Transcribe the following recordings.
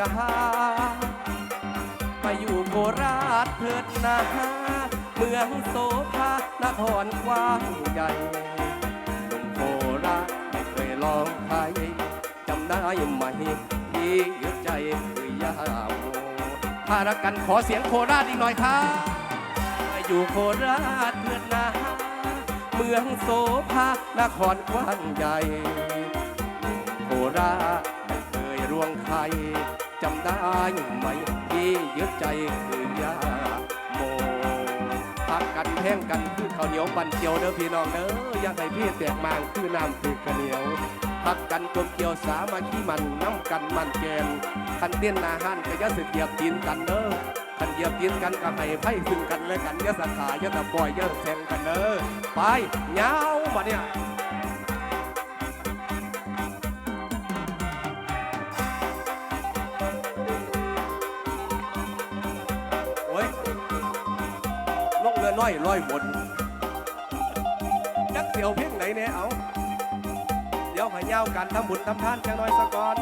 จ้าไปอยู่โคราชเถิดนาเมืองโสภานครกว้างใหญ่หนุ่มโคราชไม่เคยลองใครจำได้ไหมที่ยึดใจคือยาโมถ้ารักกันขอเสียงโคราชอีกหน่อยครับไปอยู่โคราชเถิดนาเมืองโสภานครกว้างใหญ่โคราชไม่เคยรวงใคร จำได้ไหมที่ยึดใจคือยาโมพักกันแพ่งกันคือข้าวเหนียวปันเกียวเด้อพี่น้องเด้ออยากให้พี่แตกมางคือน้ำคือกระเหนียวพักกันกลมเกี่ยวสามาขี้มันน้ำกันมันแกนคันเตี้ยนนาหันก็ย่าสึกเหยียบตีนกันเด้อคันเหยียบตีนกันก็ให้ไพ่ซึ่งกันและกันย่าสาขาย่าตะปอยย่าแซงกันเด้อไปเงามาเนี่ย อน้อยลอยบนจักเสียวเพียงไหนเนี่ยเอา เดี๋ยวห้ยาวกันทำบุญทำทานจังน้อยสะก่อน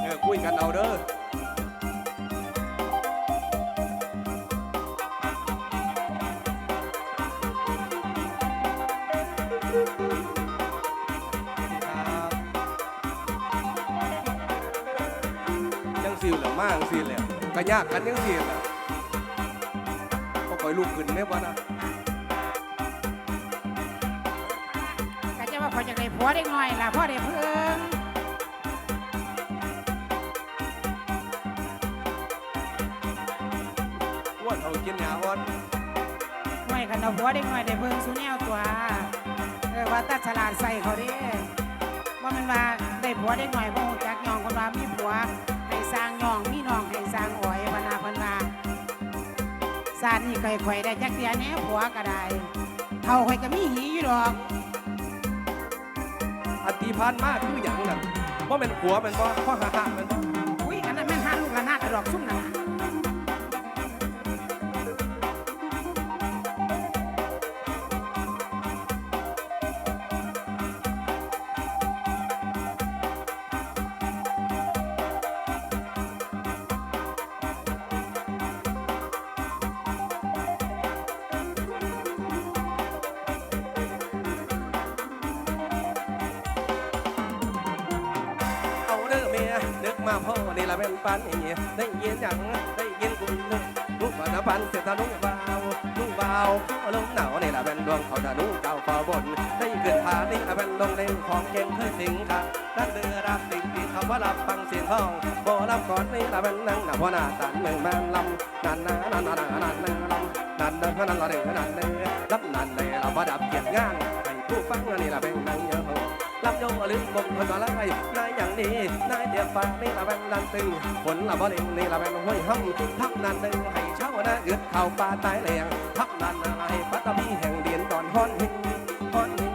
เออคุยกันเอาเด้อยังสิวเหรือมากสิแหละก็ยากกันยังสิแหละก็คอย ลูกขึ้นแม่บ่นะก็จะว่าพอจากได้ผัวเด็กน้อยล่ะพ่อได้เพิ่งอ้วนเอากินยาอ่อนหน่อยกันเอาผัวเด็กน้อยได้เพิ่งสูแนวตัวเออว่าตัดฉลาดใส่เขาเดิว่ามันว่าได้ผัวเด็กน้อยบ่ฮู้จักย่องคนว่ามีผัวให้สร้างย่องมีน้องให้สร้างอ้อยพนาเพิ่นว่าสานนี่ค่อยๆได้จักเดียแหน่ผัวก็ได้เท่าค่อยก็มีหีอยู่ดอก อันตีพานมากคืออย่างนั้นว่าเป็นผัวเป็นบ่พ่อหาหาเป็นบ่อุ้ยอันนั้นแม่นหาลูกละนาดดอกซุ่มนั่น พ่อนี่ละเป็นปันเอีได้ยินอย่างได้ยินกุนลูกว่าน้ำปันเสียตาลุงเบาลุงเบาเขาลงหนาวนี่ละเป็นดวงเขาตาลุงเก่าเฝ้าบนได้เกิดผานี่ละเป็นลงเล่นของเก่งเคยสิงค่ะนั่นเดือรับสิ่งที่เขาว่ารับฟังเสียงห้องบ่รับก่อนนี่ละเป็นนั่งหน้าพ่อหน้าตันเมืองแม่ลำนั่นนะนั่นนะนั่นนะนั่นนะลำนั่นนะนั่นละเดือนั่นเดือรับนั่นเลยเราประดับเกียรติงานให้ผู้ฟังนี่ละเป็นนั่งเยอะ ลำโยลืมบงคนมาไล่นายอย่างนี้นายเดียบฟ้านี่ละแบงดันตึงผลละบ่เล่งนี่ละแบงห้วยห้ำทักนันตึงให้เช่านะเอือดเข่าป่าตายแหลงทักนันอะไรปัตตพีแห่งเดียนตอนฮ้อนหิงฮ้อนหิง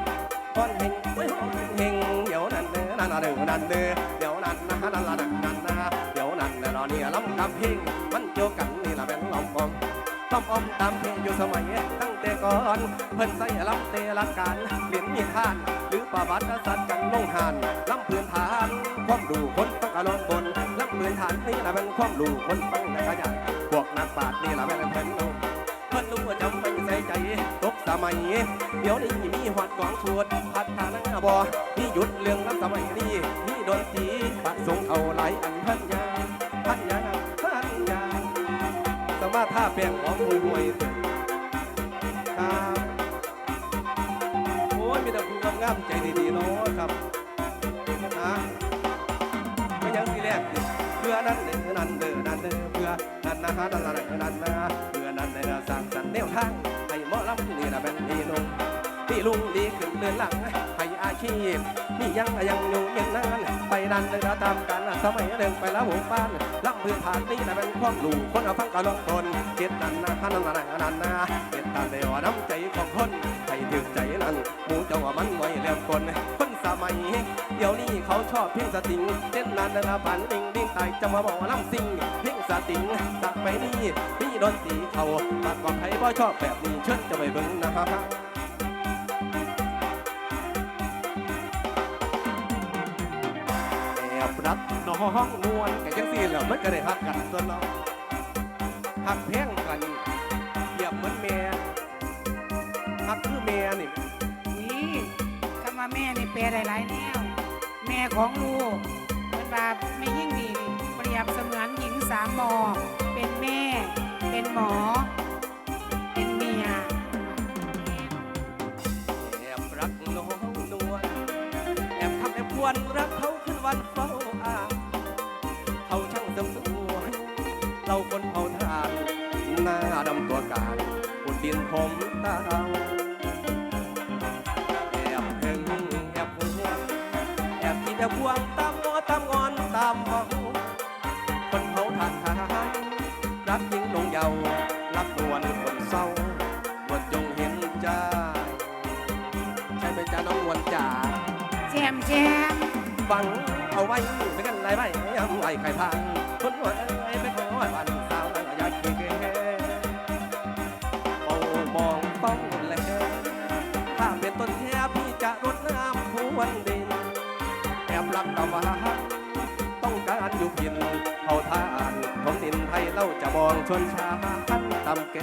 ฮ้อนหิงเว้ยฮ้อนหิงเดี๋ยวนั่นเด้อนั่นละเด้อนั่นเด้อเดี๋ยวนั่นนะนั่นละนั่นนั่นนะเดี๋ยวนั่นนะเราเนี่ยลำกำพิงมันเกี่ยวกันนี่ละแบงลำบอง ต้อมอมตามเพลงอยู่สมัยตั้งแต่ก่อนเพิ่นใส่ลำเตลักการเปลี่ยนมีท่าน หรือประวัติศาสตร์กันลงหานลำเพื่อนฐานความดูคนฟังอารมณ์บนลำเพื่อนฐานนี่ละเป็นความดูคนฟังและยันพวกนักปราชญ์นี่ละเป็นเพิ่นรู้เพิ่นรู้ว่าจำเป็นใส่ใจตกสมัย เดี๋ยวนี้มีหอดกองชวดพัฒนาบ่มีหยุดเรื่องล้ำสมัยนี้มีดนตรีประสงค์เอาหลายอันพันยา แปลงของมวยมวยครับโอ้ยมีแต่คุณงามๆใจดีๆเนาะครับนะไม่ยังสีแรกเพื่อนั้นเด้อนั่นเด้อนั่นเด้อเพื่อนั่นนะฮะนั่นนะนั่นนะเพื่อนั่นเด้อสร้างสรรค์แนวทางให้เหมาะลำนี่นะเป็นพี่นุ่งพี่ลุงดีขึ้นเดินหลัง ชีพนี่ยังยังอยู่ยังนานไปดันเลยนะตามกันสมัยเดินไปแล้วหมู่บ้านลำพื่อผ่านนี่นะเป็นความรู้คนเอาฟังกะลงตนเจ็ดนันนะฮะนั่นนะนั่นนะเจ็ดตาเดียวน้ำใจของคนให้ถึงใจนั่นหมูเจ้ามันไว้แล้วคนคนสมัย เดี๋ยวนี้เขาชอบเพียงสติงเต้นนานนะปันดิงดิงตายจะมาบอกว่าลำซิงเพียงสติงตักไปนี่พี่ดนตีเขาตัดว่าใครบ่ชอบแบบนี้เชิญจะไปเบิ่งนะฮะ แอบรักน้องนวลแกจังสี่แล้วมันก็ได้ฮักกันตัวน้องฮักแพงกันเทียบเหมือนแม่ฮักคือแม่นี่นี่คำว่าแม่นี่แปลได้หลายแนวแม่ของลูกเป็นว่าไม่ยิ่งดีนี่เปรียบเสมือนหญิงสามมอเป็นแม่ เป็นหมอ ผมตาเราแอบหึงแอบหวงแอบคิดแอบหวงตามงอตามงอนตามมองคนเผาทานทานรักยิ่งลงเยาวรักนวลคนเศร้าบทจงเห็นใจใช่ไหมจ๊ะน้องนวลจ๋าแจมแจมฟังเอาไว้ไม่กันไรไม่ยังไหลใครทางคนหัวเอ้ยไม่ข วนดินแอบรักตะวันต้องการอยู่เพียงเผาทานของดินไทยเล่าจะมองชนชาติต่ำเก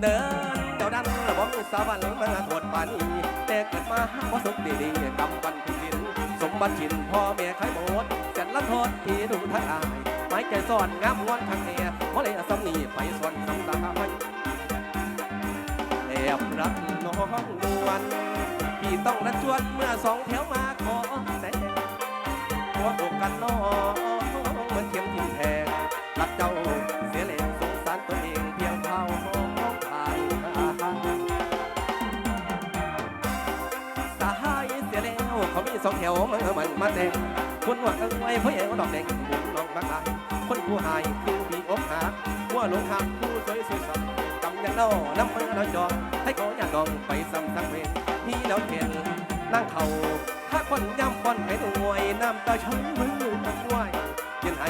เดินเจ้าดันระบองสาวันมาโทษปานีแต่เกิดมาพราะสุขดีๆกำปันทุดิน สมบัติชินพ่อแม่ขายหมดแสนละโทษที่ดูทั้งอายไม้ใจซ่อนงามงวนทางแน่เพราะเลยสำนีไปส่วนสำตาแอบรักน้องนวล พี่ต้องนัดชวนเมื่อสองแถวมาขอแต่หัวอกกันนองเหมือนเข็มทิ่มแทงรักเจ้าเสียแล้วสงสารตัวเองเพียงเท่าห้องผ่านสหายเสียแล้วเขามีสองแถวมันมันมาแต่งคนว่าเอ้ยพ่อใหญ่ดอกแดงบุญน้องบักลาคนผู้หายคือผีอกหักว่าหลงหักผู้สวยสวยสดกำยังเน่าน้ำมือเราจอกให้ขออย่าดองไปซ้ำสักเวรที่แล้วเห็นนั่งเขาถ้าคนย่ำบอนให้หน่วยน้ำตาช้อยมือตะกล้วยยินไอ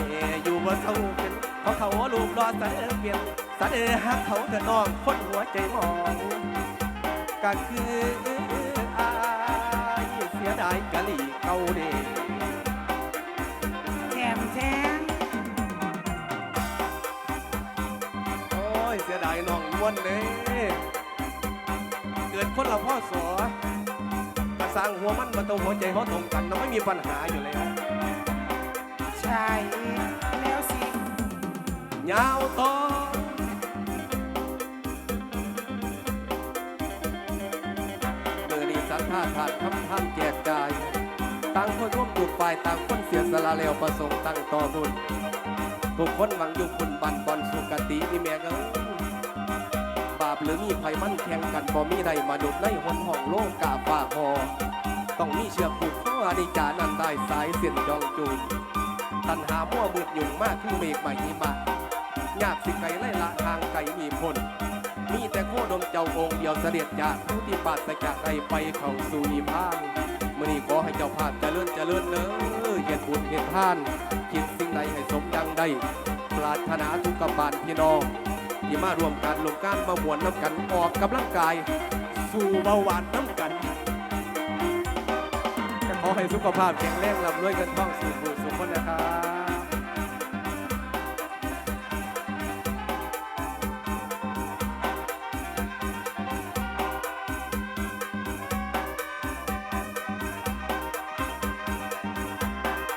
อยู่บนเสาเป็นเขาเขาลูกรอสะเอเปลี่ยนสะเอหักเขาเถิดน้องคนหัวใจมองก็คืออายเสียดายกะหลี่เกาเด้ สียดายน้องม้วนเด้เกิดคนละพ่อสอกระสร้างหัวมันมาตรงหัวใจเขาตรงกันเราไม่มีปัญหาอยู่แล้วใช่แล้วสิยาวต่อเมื่อนี้สัทธาขาดคำท่านแจกจ่ายต่างคนร่วมถูกฝ่ายต่างคนเสียสละแล้วประสงค์ตั้งต่อบุญทุกคนหวังอยู่คุณบันบอนสุกตินี่แม่ก็ บาปหรือมีไฟมันแข่งกันบ่มีใดมาดุดในหนห้องโลกกาฝ่าคอต้องมีเชือกผูกข้ออนิจานันได้สายเส้นจองจูงตันหามั่วมืดยุ่งมากคือเมฆใหม่หิมะยากสิไกลไล่ละทางไกลมีพลมีแต่โคดมเจ้าองค์เดียวเสด็จจากผู้ที่ปราศจากใดไปเข้าสู่นิพพานมื่อนี้ขอให้เจ้าภาพเจริญเจริญเนอเหตุบุญเหตุทานคิดสิ่งใดให้สมดังได้ปรารถนาทุกกบานพี่น้อง ที่มารวมกันลงการมาหมวนน้ำกันออกกำลังกาย สู่เบาหวานน้ำกันก็ขอให้สุขภาพแข็งแรงลำรวยกันท่องสู่ผู้สุขคนนะครับ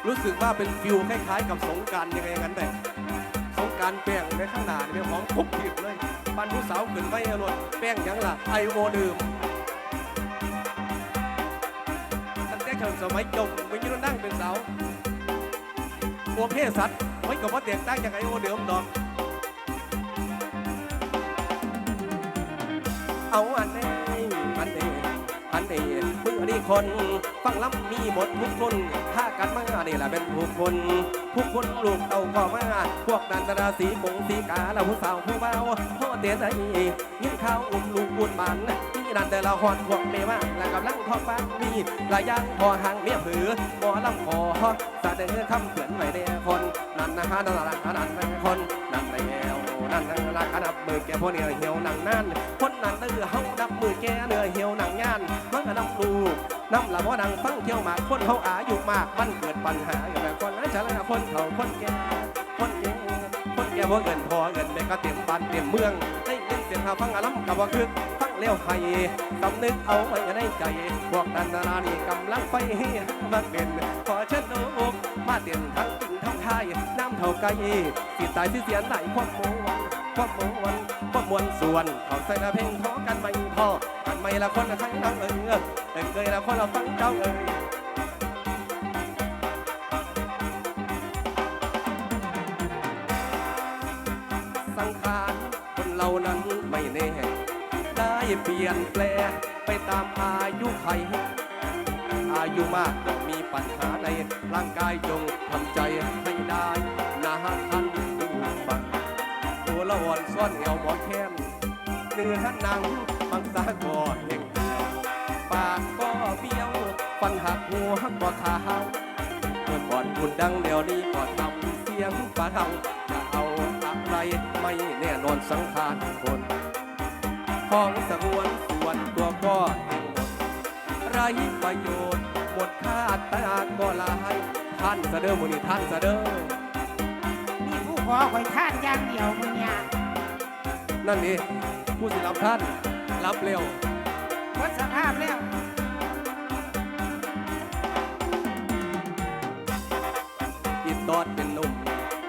รู้สึกว่าเป็นฟิลคล้ายๆ กับสงการยังไงงั้นแต่ การแป้งในข้างหน้านี่เป็นของคุกผิดเลยปันผู้สาวขึ้นไม่อรดแป้งยังล่ะไอโอดื่มตั้งแต่เกิดสมัยจงไม่ยืนนั่งเป็นสาวโอเพศสัตว์ไว้กับว่าเตียงตั้งจากไอโอเดิมดอกเอาอันนี้อันนี้อันนี้มือนี่ คน ฟังล้ำมีหมดทุกคนถ้ากันมาเนี่แหละเป็นทุกคน ทุกคนลูกเต่าก็มาพวกนันตราสีมงสีกาและผู้สาวผู้เบาพ่อเตียนไอ้ยินข้าวอุ้มลูกบุญบานนี่นันแต่ละหอนพวกเมว่าและกำลังท้องฟ้ามีหลายอย่างพอหางเมียผือหมอลำคอสะเดอคำเขียนไว้ในคน นั่นนะฮะนั่นละนั่นนั่นคนนั่นใน นั่นนั่นละขนับมือแกพวกเนื้อเหี่ยวหนังนั่นคนนั้นเนื้อเฮานับมือแกเนื้อเหี่ยวหนังย่านมันก็นำลูกน้ำละบ่ดังฟังเที่ยวมากคนเขาอายุมากมันเกิดปัญหาอย่างแบบคนนั้นฉันละคนเขาคนแก่คนแก่คนแก่บ่เงินพอเงินแม่ก็เต็มบ้านเต็มเมืองได้ยินเสียงหาฟังอารมณ์กับว่าคือฟังแล้วให้สำนึกเอาไว้ในใจพวกนันนานี่กำลังไฟมาเป็นขอเชิญลูกมาเตียนทั้งติ่งทั้งไทยน้ำเท่าไกลสิตายสิเสียไหนความโมวัน ความมวนความมวลส่วน เขาใส่ละเพลงทอกันไม่พอกันไม่ละคนละใครน้องเอิงเอิงเคยละคนละฟังเจ้าเอิงสังขารคนเรานั้นไม่แน่ ได้เปลี่ยนแปลงไปตามอายุไขอายุมากก็มีปัญหาในร่างกายจงทำใจให้ได้นะท่าน ละอ่อนซ่อนเอวหมอแค้นเนื้อหนังมังสาก็เห็งปากก็เบี้ยวฟันหักหัวก็ขาวเมื่อก่อนคุณดังเดี๋ยวนี้ก็ทำเสียงปลาเทาจะเอาอะไรไม่แน่นอนสังขารคนของสงวนส่วนตัวก็เองหมดไรประโยชน์หมดค่าตาก็ลายท่านเสดอมุนีท่านเสดอมีผู้ข อข่อยท่านอย่างเดียวมือเนี่ยนั่นนี่ผู้สิรับท่านรับเร็ววัดสภาพแล้วอีตอดเป็นหนุ่ม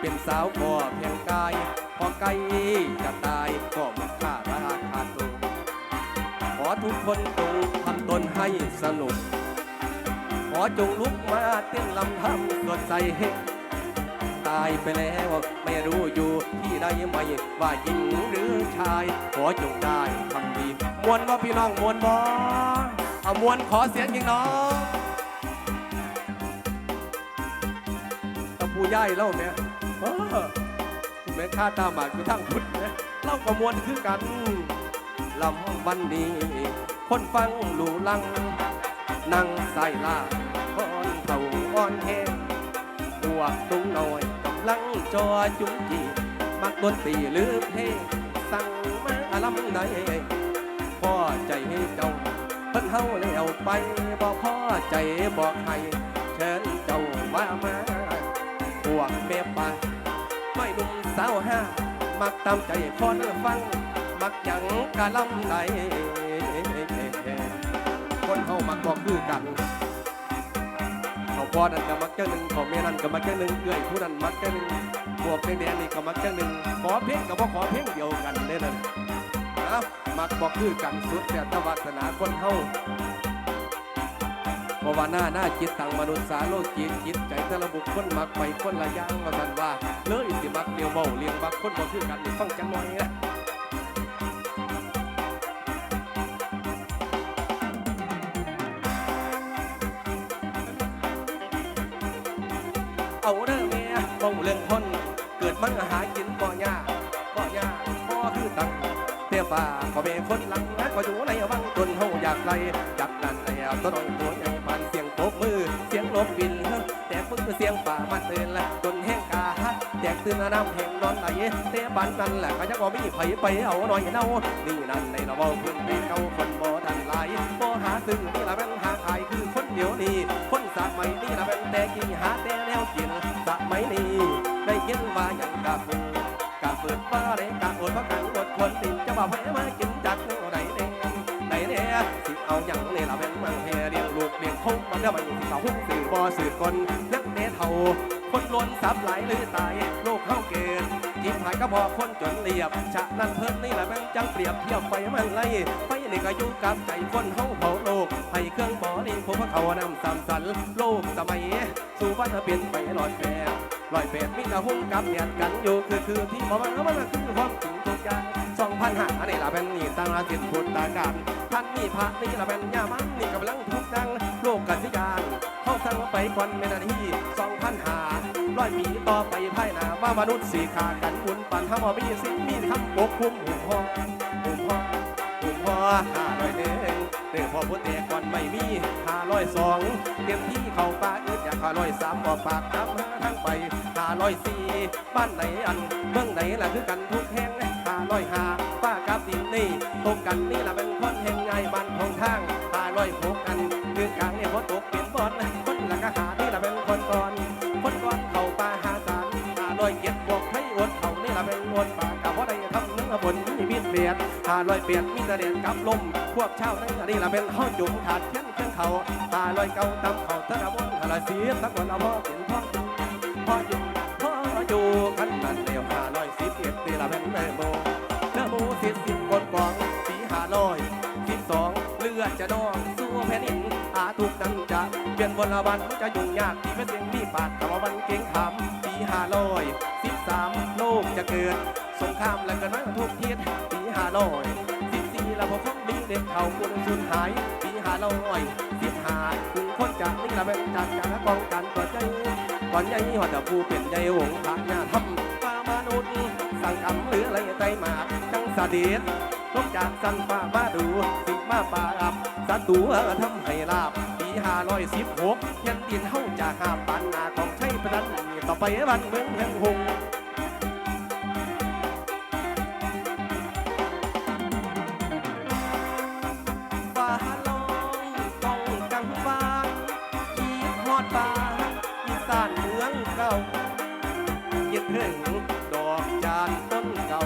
เป็นสาวก็เพียงกาย พอไกลจะตายก็หมดค่าราคาตัวขอทุกคนจงทำตนให้สนุก ขอจงลุกมาเต้นลำทำสดใสเฮตายไปแล้ว ไม่รู้อยู่ที่ใดไม่ว่าหญิงหรือชาย ขอจงได้ทำดีมวนบ่าพี่น้องมวนบ่เอามวนขอเสียงยิงน้องตะปูย่ายเล่าเนี่ยเออแม่ข้าตามหมากอยู่ทั้งพุทธเล่าก็มวนคือกันลำวันนี้ คนฟังหลูลัง นั่งใส่ลาก้อนเท่าก้อนแห้งพวกตุ้งน้อย ลังจอจุงจีมักดนตรีหรือเพลงสั่งมาลำไหนพ่อใจให้เจ้าเพิ่นเฮาแล้วไปบ่พ่อใจบอกให้เชิญเจ้ามามาพวกเมียป่าไม่หนุ่มสาวห้ามักตามใจคนฟัง มักหยังกะลำไหนคนเฮามักบอกคือกัน พอนั่นก็มักเจ้าหนึ่งขาแม่นั่นก็มักเจ้าหนึ่งเอื้อยผู้นั้นมักเจ้าหนึ่งบวกแดงๆนี่ก็มักเจ้าหนึ่งขอเพลงก็บ่ขอเพลงเดียวกันเด้นั่นเอ้ามักบอกคือกันสุดแต่ตวาสนาคนเฮาเพราะว่าหน้าหน้าจิตตังมนุษย์สาโลกจิตจิตใจแต่ละบุคคลมักไปคนละอย่างว่ากันว่าเลยสิมักเดียวเบาเลี้ยงมักคนบ่คือกันฟังจังหน่อยนะ เป็นคนหลังนะก็อยู่ในวังจนเฮาอยากไรอยากนั่นแล้วต้อยตัวใหญ่ปานเสียงโบมือ เสียงลมบินแต่พึ่งเสียงป่ามันเตือนละจนแห้งกาฮัดแจกตื่นน้ำแห่งนอนไหลเตี้ยปานนั่นแหละก็จะบ่มีไผไปเอาหน่อยเนานี่นั่นในระบบพื้นที่เก่าคนบ่ทันหลบ่หาซื้อนี่ละแม่นหาขายคือคนเดียวนี้คนสมัยนี้ละแม่นแต่กินหาแต่แนวกินสมัยนี้ได้ยินว่าอย่างกาฟูกาเปิดฟ้าเลยกาอดพราะกันอดคนติดจะบอกให้มากินจัดเนื้อไหนเน่ไหนเน่สิเอาอย่างนี่ละเป็นมังแฮเรียงลูกเรียงคงมันได้มาอยู่ที่เสาหุ้มสื่อบ่อสื่อคนนักเนเท่าคนล้นสับหลหรือตายโลกเข้าเกณฑ์จิบหายก็พอคนจนเรียบฉะนั้นเพิ่นนี่แหละแม่งจังเปรียบเทียบไฟมันไล่ไฟนี่ก็อยู่กับใจคนเฮาเผาโลกให้เครื่องบ่อนี่ผมว่าเขานำสามสันโลกสมัยสู่วันเปลี่ยนไปหลอยแป ลอยแปดมีต่หุ้มกับเหยียดกันอยู่คือคือที่บอกว่ามันคือความจริงทุกอย่างสองพันห้าอันนี้ละเป็นนี่ตั้งอาสิทธิ์พุทธาการท่านนี่พระนี่ละเป็นยามันนี่กำลังทุกดังโลกกัสิยานเขาสั่งไปก่อนเมนาทีสองพันห้าร้อยปีต่อไปภายหน้าว่ามนุษย์สี่ขากันอุ่นปันทำเอามีสิ่งมีคำปกคุมหุ่มห้องหุ่มห้องหุ่มห้อห้าร้อยเด้ง เด้อพอพุทธเอกก่อนไม่มีห้าร้อยสองเตรียมที่เข้าป่าอึดอยากห้าร้อยสามออกปากกลับมาทั้งไปห้าร้อยสี่บ้านไหนอันเมืองไหนล่ะคือกันทุกแห่งห้าร้อยห้าป้ากับดินนี่ตกกันนี่ล่ะเป็นคนแห่งไงบ้านของทางหาลอยหกกันคือกลางเนี่ยพอตกเปลี่ยนบอล ลอยเปียดมีแต่เดียนกับลม พวกเช่านั่นนี่ละเป็นห้องจุ่มขาดเช่นเช่นเขาหาลอยเก่าตำเขาตะกะบนหาลอยเสียสักวันละพ่อเปลี่ยนพ่อพ่ออยู่พ่ออยู่กันนั่นเดียวหาลอยสิบเอ็ดนี่ละเป็นแม่โมเนื้อหมูสิบสิบคนกองสีหาลอยสิบสองเลือดจะนองสู้แผ่นดินอาทุกนั้นจะเปลี่ยนบนละวันมันจะยุ่งยากที่ไม่เสียงมีปาดต่ว่ามันเก่งขำ ห้าร้อยสิบสามโลกจะเกิด สงครามและก็น้อยทุกเทียนปีห้าร้อยสิบสี่ละพวกของดีเด็กเขาคุณสูญหายปีห้าร้อยสิบห้าคุณคนจากนี่ละเป็นจากการป้องกันก่อนใจก่อนใหญ่หอดผู้เป็นใจหงพระญาทำฟ้ามนุษย์สั่งกำหรืออะไรใจหมากจังสะเดียดลงจากสันฟ้ามาดูสิมาป่าอับสัตว์ทำให้ลาบปีห้าร้อยสิบหกยันดินเฮาจากหาปานนาต้องใช้พนัน ต่อไปบ้านเมืองแห่งหงฟ้าลองกองกังวาขีดฮอดป่าอีสานเมืองเก่าคิดถึงดอกจานต้นเก่า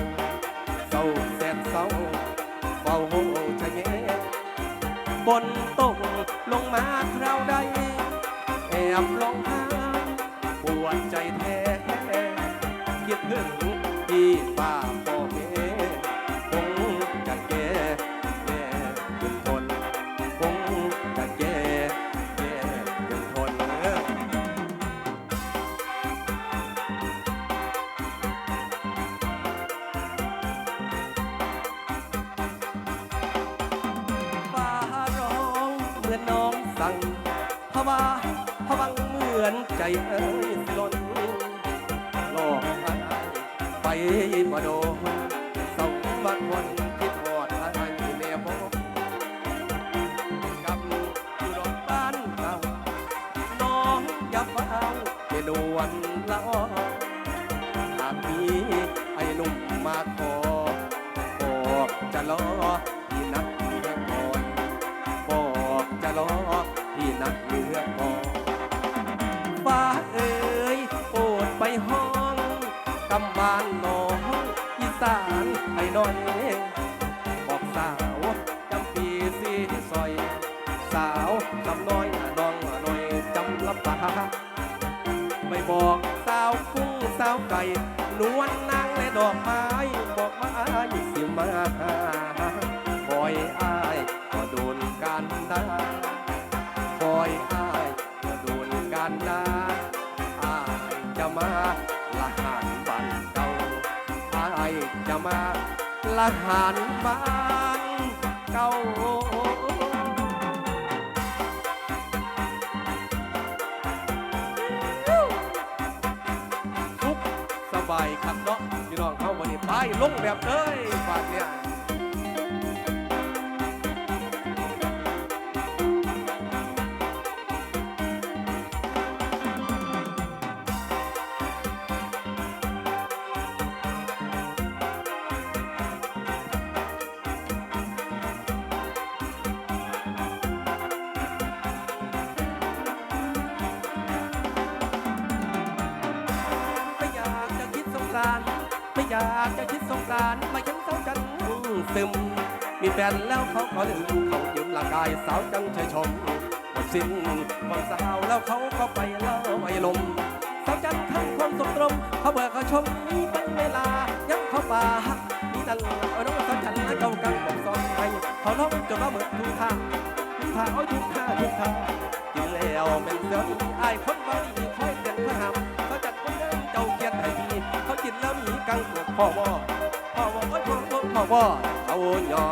เศร้าแสนเศร้าเฝ้าโหชะเงบนตกลงมาคราวใดแอบลง ถึงพี่ป้าพ่อแม่คงจะแก่แย่จนทนคงจะแก่แย่จนทนฟ้าร้องเหมือนน้องสั่งพะวาพะวังเหมือนใจเอ้ยสลน บ่โดสมบัติคนคิดหอดอะไรแม่บอกกับอยู่ดอกบ้านเก่าน้องอย่าเฝ้าเนวน ละหานบ้านเก่าทุกสบายคับเนาะพี่น้องเข้าวันนี้ไปลงแบบเอ้ยฝากเนี่ย นแล้วเขาขอลืมเขายืมร่างกายสาวจังเฉยชมหมดสิ้นหมดสาวแล้วเขาก็ไปเล่าไอ้ลมสาวจันทั้งความสมตรมเขาเบิกเขาชมมีเป็นเวลายังเขาป่ามีนั่นเอาน้องสาวจันเก่ากังบอกซอนไปเขาร้องจนว่าเหมือนทุกท่าทุกท่าเอาทุกท่าทุกท่ากินแล้วเป็นเสืออีไอ้คนเบาอีคอยเตือนพระหำเขาจัดคนเดิมเจ้าเกียรติให้ดีเขากินแล้วมีกังปวดพ่อวอพ่อวอโอ้พ่อพ่อพ่อวอเอาหยอ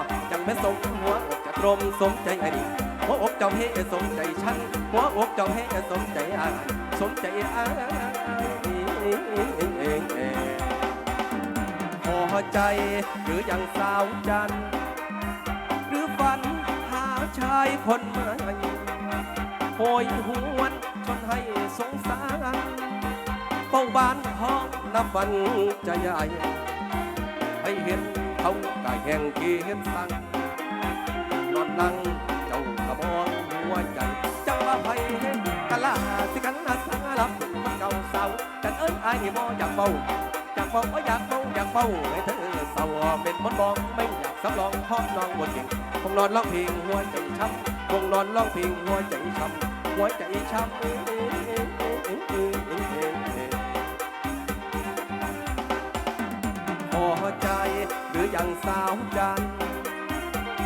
แม่สมหัวอกจะตรมสมใจไอ้หัวอกเจ้าเฮสมใจฉันหัวอกเจ้าเฮสมใจอ้ายสมใจอ้ายพอใจหรือยังสาวจันทร์หรือฝันหาชายคนใหม่โหยหวนจนให้สงสารเป้าบานห้องนับวันจะใหญ่ให้เห็นเขากายแห่งเกียรสั่ง นอนนั่งเจ้ากระมองหัวใจเจังว่าไผกะลาสิกันอาสาลับมันเก่าเศร้ากันเอ้ยอายนี่บ่อยากเบาอยากเบาก็อยากเบาอยากเบาให้เธอเศร้าเป็นมนต์บอกไม่อยากสำรองพราะน้องบ่เก่งคงนอนร้องเพลงหัวใจช้ำคงนอนร้องเพลงหัวใจช้ำหัวใจช้ำพอใจหรือยังสาวจัน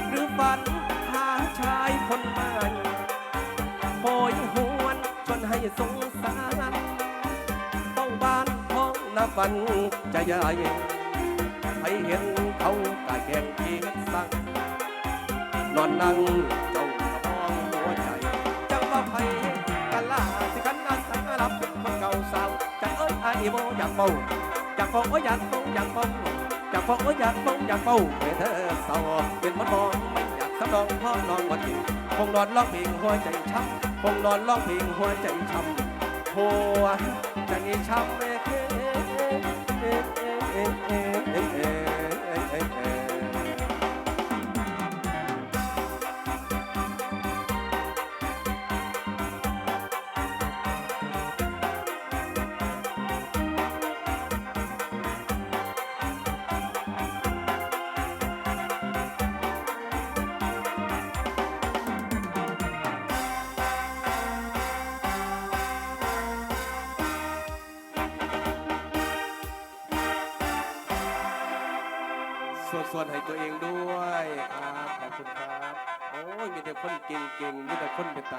หรือฝัน ชายคนใหม่โหยหวนชวนให้สงสาร ต้องบ้านท้องน้ำฝันจะใหญ่ให้เห็นเขากายแกงเกียสั่งนอนนั่งเจ้ากระมองหัวใจ จังว่าไผกันล่าสิกันนาสังรับเป็นคนเก่าสาวจังเอ้ยไอ้โบอยากเบาอยากเบาโอ้ยอยากเบาอยากเบาอยากเบาโอ้ยอยากเบาอยากเบาให้เธอเศร้าเป็นมันมอง สำรองพ่อนอนวันนี้คงนอนร้องเพลงหัวใจช้ำคงนอนร้องเพลงหัวใจช้ำหัวใจช้ำแม่ คนเก่งๆมีแต่คนเป็นตา